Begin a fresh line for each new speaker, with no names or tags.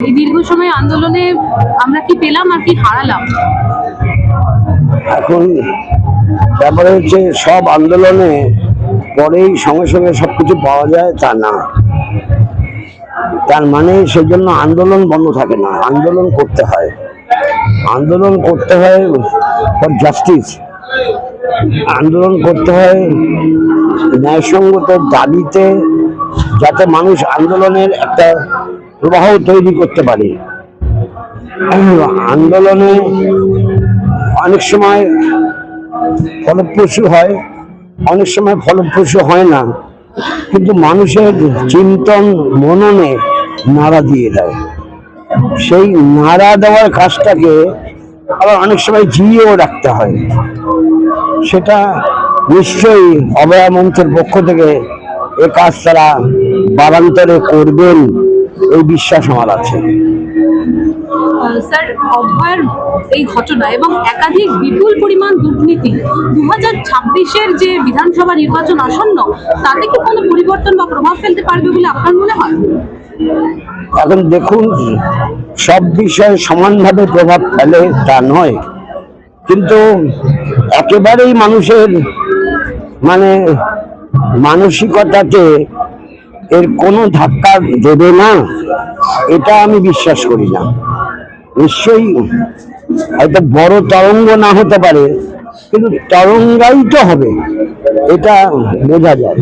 এই দীর্ঘ সময় আন্দোলনে আমরা কি পেলাম আর কি হারালাম?
এখন ব্যাপারে হচ্ছে সব আন্দোলনে পরেই সঙ্গে সঙ্গে সবকিছু পাওয়া যায়, তা না। তার মানে সেই জন্য আন্দোলন বন্ধ থাকে না, আন্দোলন করতে হয়। আন্দোলন করতে হয় ফর জাস্টিস আন্দোলন করতে হয় ন্যায়সঙ্গত দাবিতে, যাতে মানুষ আন্দোলনের একটা প্রবাহ তৈরি করতে পারে। আন্দোলনে অনেক সময় ফলপ্রসূ হয়, অনেক সময় ফলপ্রসূ হয় না, কিন্তু মানুষের চিন্তন মননে নাড়া দিয়ে দেয়। সেই নাড়া দেওয়ার কাজটাকে আবার অনেক সময় জিয়েও রাখতে হয়। সেটা নিশ্চয়ই অভয়া মঞ্চের পক্ষ থেকে এ কাজ তারা বারান্তরে করবেন। এই বিশ্বাস আমার আছে।
স্যার অভয়ের এই ঘটনা এবং একাধিক বিপুল পরিমাণ দুর্নীতি দু হাজার ছাব্বিশের যে বিধানসভা নির্বাচন আসন্ন তাতে কি কোনো পরিবর্তন বা প্রভাব ফেলতে পারবে বলে আপনার মনে হয়?
এখন দেখুন সব বিষয়ে সমানভাবে প্রভাব ফেলে তা নয়। কিন্তু একেবারেই মানুষের মানে মানসিকতাকে এর কোনো ধাক্কা দেবে না। এটা আমি বিশ্বাস করি না। নিশ্চয়ই হয়তো বড় তরঙ্গ না হতে পারে, কিন্তু তরঙ্গাই তো হবে, এটা বোঝা যায়।